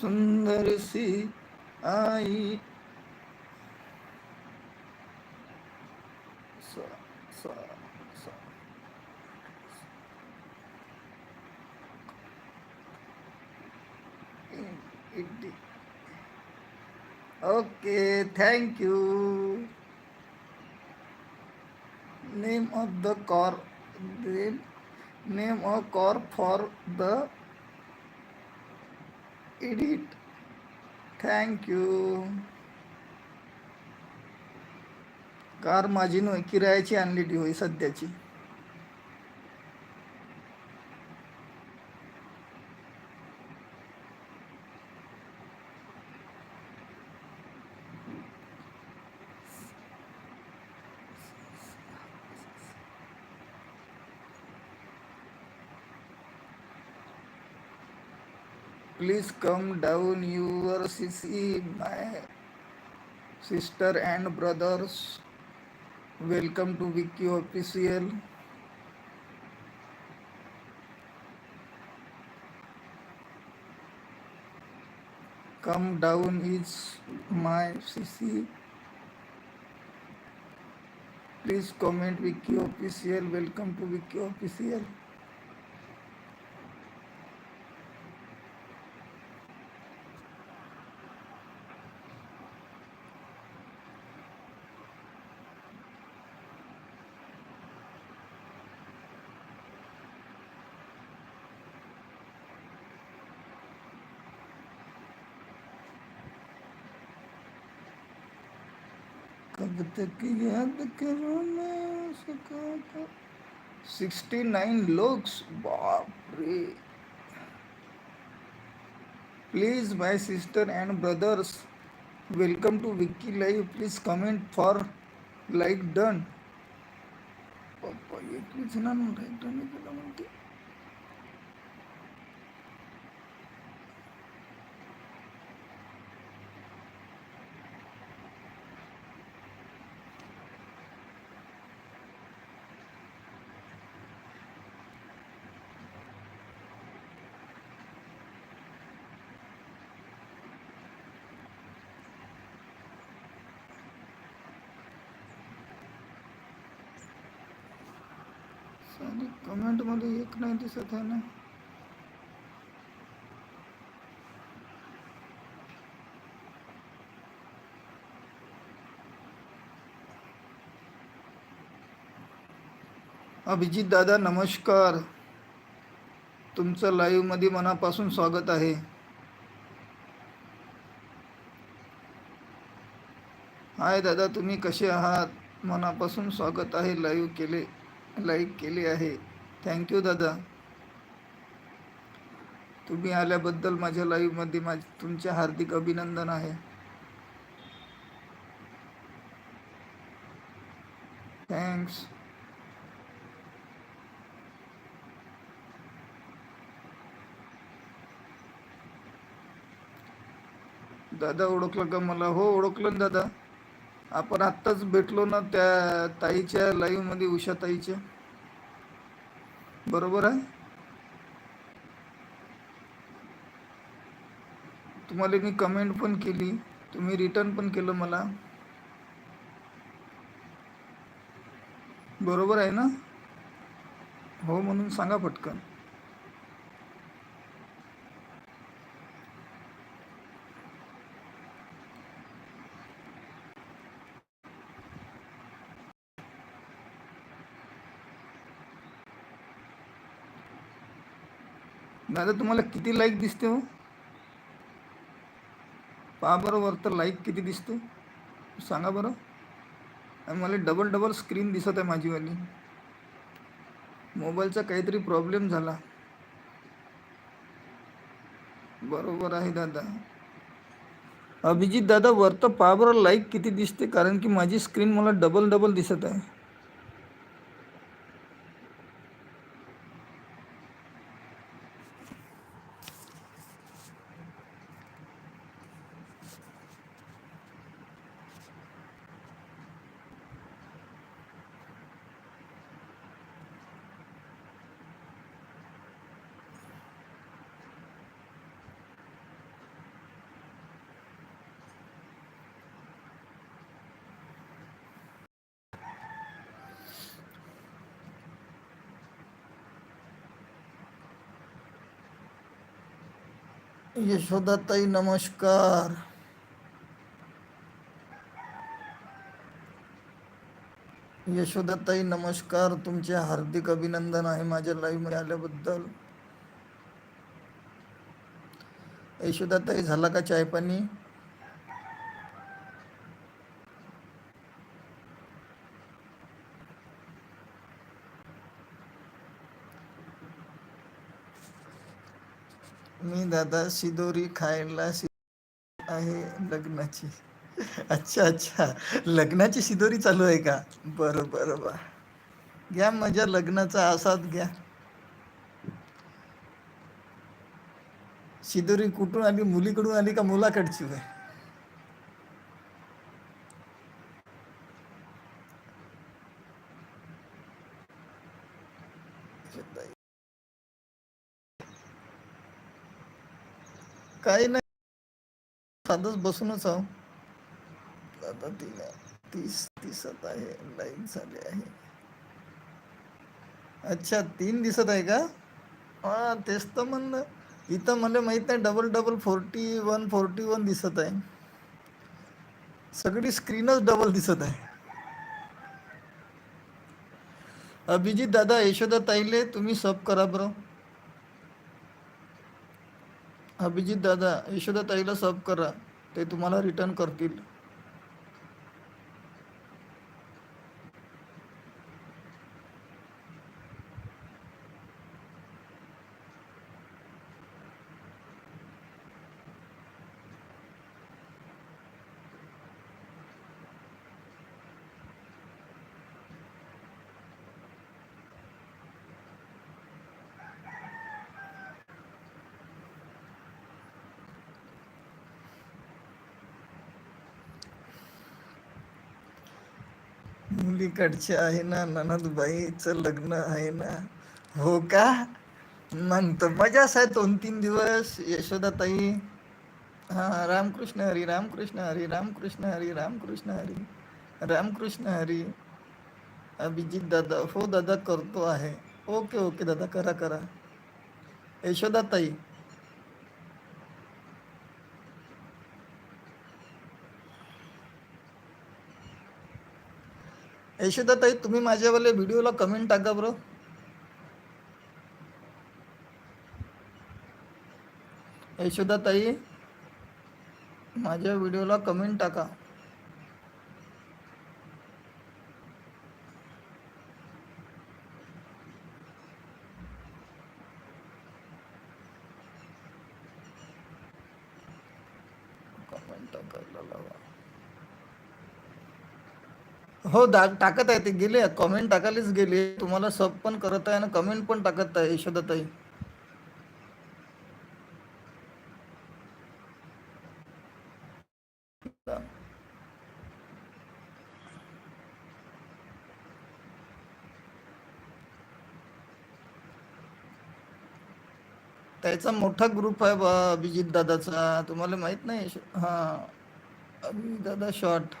सुंदर सी आई सा, सा, सा। Okay thank you name of the car name of car for the edit thank you car माझी नव्हे किरायाची आणलेली होई सध्याची Please come down, your Sisi, my sister and brothers. Welcome to Wiki Official. Come down is my Sisi. Please comment Wiki Official. Welcome to Wiki Official. तब तक याद करो मैं उसको सिक्स्टी नाइन लोक्स बाप रे please my sister and brothers welcome to Vicky live please comment for like done ये कुछ ना लाईक नहीं केलं म्हणते आणि कमेंटमध्ये एक नाही दिसत आहे ना अभिजित दादा नमस्कार तुमचं मध्ये मनापासून स्वागत आहे हाय दादा तुम्ही कसे आहात मनापासून स्वागत आहे लाईव्ह केले लाईक केली आहे थँक्यू दादा तुम्ही आल्याबद्दल माझ्या लाईव्हमध्ये माझ तुमचे हार्दिक अभिनंदन आहे थँक्स दादा ओळखलं का मला हो ओळखलं दादा आपण आत्ताच भेटलो ना त्या ताईच्या लाईव्ह मध्ये उषा ताईच्या बरोबर आहे तुम्हाला मी कमेंट पण केली तुम्ही रिटर्न पण केलं मला बरोबर आहे ना हो म्हणून सांगा पटकन दादा तुम्हाला किती लाईक दिसते हो पहा वर तर लाईक किती दिसते सांगा बरं आणि मला डबल डबल स्क्रीन दिसत आहे माझीवाली मोबाईलचा काहीतरी प्रॉब्लेम झाला बरोबर आहे दादा अभिजित दादा वरतं पहा बरं लाईक किती दिसते कारण की माझी स्क्रीन मला डबल डबल दिसत आहे यशोदाताई नमस्कार यशोदाताई नमस्कार तुमचे हार्दिक अभिनंदन आहे माझ्या मध्ये आल्याबद्दल यशोदाताई झाला का पाणी मी दादा शिदोरी खायला आहे लग्नाची अच्छा अच्छा लग्नाची शिदोरी चालू आहे का बरं बरं बा घ्या माझ्या लग्नाचा आसाद घ्या शिदोरी कुठून आली मुलीकडून आली का मुलाकडची आहे काही नाही साधच बसूनच आहो आता तिला तीस दिसत आहे लाईन झाले आहे अच्छा तीन दिसत आहे का हा तेच तर म्हणलं इथं मला माहित नाही double double forty one forty one दिसत आहे सगळी स्क्रीनच डबल दिसत आहे अभिजित दादा यशोदा ताईले तुम्ही सब करा बरं अभिजित दादा यशोदा ताईला सब करा ते तुम्हाला रिटर्न करतील मुलीकडचे आहे ना ननदबाईचं लग्न आहे ना हो का तर मजाच आहे दोन तीन दिवस यशोदाताई हा रामकृष्ण हरी रामकृष्ण हरी रामकृष्ण हरी रामकृष्ण हरी रामकृष्ण हरी अभिजित दादा हो दादा करतो आहे ओके ओके दादा करा करा यशोदाताई यशोदा ताई तुम्ही माझ्यावाले व्हिडिओला कमेंट टाका ब्रो यशोदा ताई माझ्या व्हिडिओला कमेंट टाका कमेंट टाकायला लावा हो दाग टाकत आहे ते गेले कमेंट टाकायलाच गेले तुम्हाला सब पण करत आहे आणि कमेंट पण टाकत आहे यशोदाताई त्याचा मोठा ग्रुप आहे बा अभिजित दादाचा तुम्हाला माहित नाही हा अभिजित दादा शॉर्ट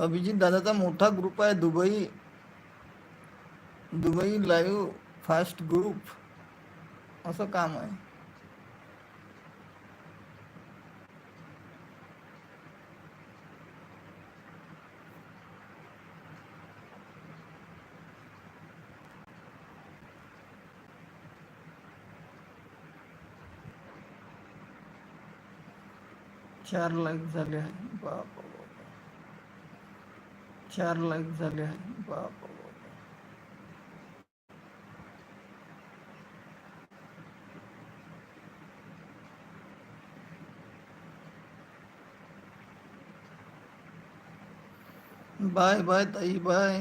अभिजित दादाचा मोठा ग्रुप आहे Dubai Dubai live fast group असं काम आहे चार लाख झाले आहे बाप चार लाईक झाले बाप बाय बाय ताई बाय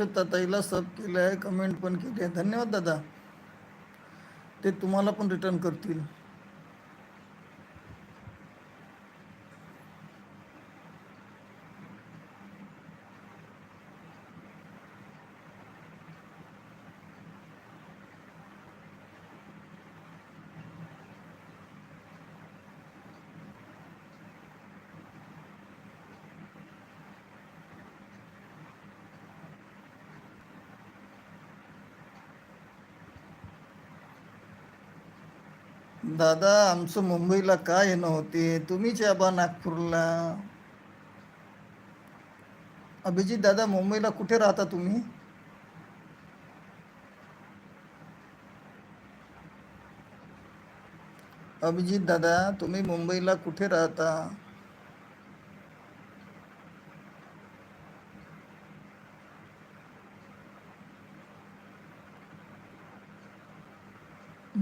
ताईला सब केलं आहे कमेंट पण केली आहे धन्यवाद दादा ते तुम्हाला पण रिटर्न करतील दादा आमचं मुंबईला काय येणं होते तुम्हीच या बा नागपूरला अभिजित दादा मुंबईला कुठे राहता तुम्ही अभिजित दादा तुम्ही मुंबईला कुठे राहता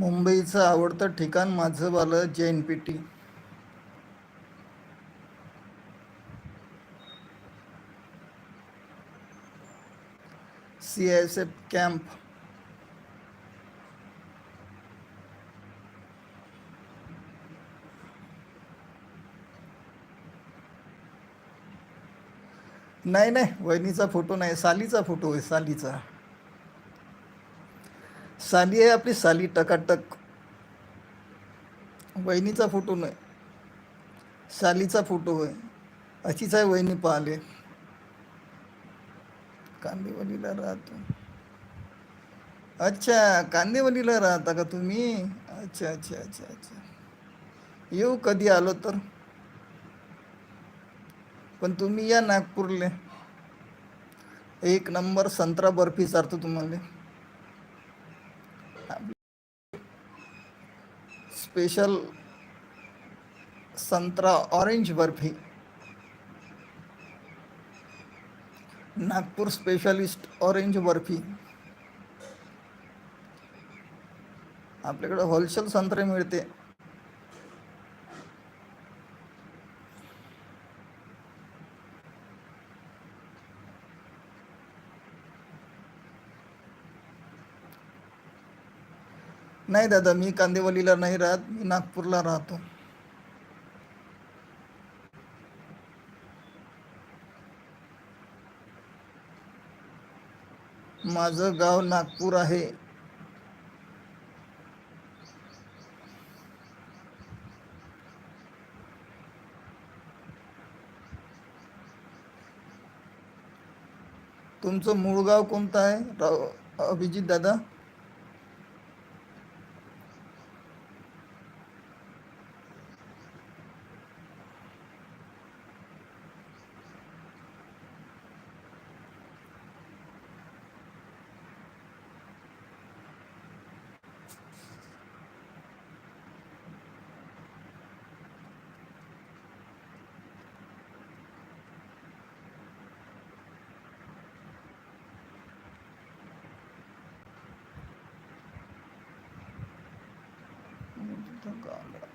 मुंबईचं आवडतं ठिकाण माझं वालं जे N P T C camp नाही नाही वहिनीचा फोटो नाही सालीचा फोटो आहे सालीचा साली आहे आपली साली टकाटक वहिनीचा फोटो नाही सालीचा फोटो आहे अशीच आहे वहिनी पाहिले कांदेवलीला राहतो अच्छा कांदेवलीला राहता का तुम्ही अच्छा अच्छा अच्छा अच्छा येऊ कधी आलो तर पण तुम्ही या नागपूरले एक नंबर संत्रा बर्फी चारतो तुम्हाला स्पेशल संतरा orange barfi Nagpur specialist orange barfi आपल्याकडं होलसेल संत्रे मिळते नाही दादा मी कांदेवलीला नाही राहत मी नागपूरला राहतो माझं गाव नागपूर आहे तुमचं मूळ गाव कोणतं आहे अभिजित दादा 等过了。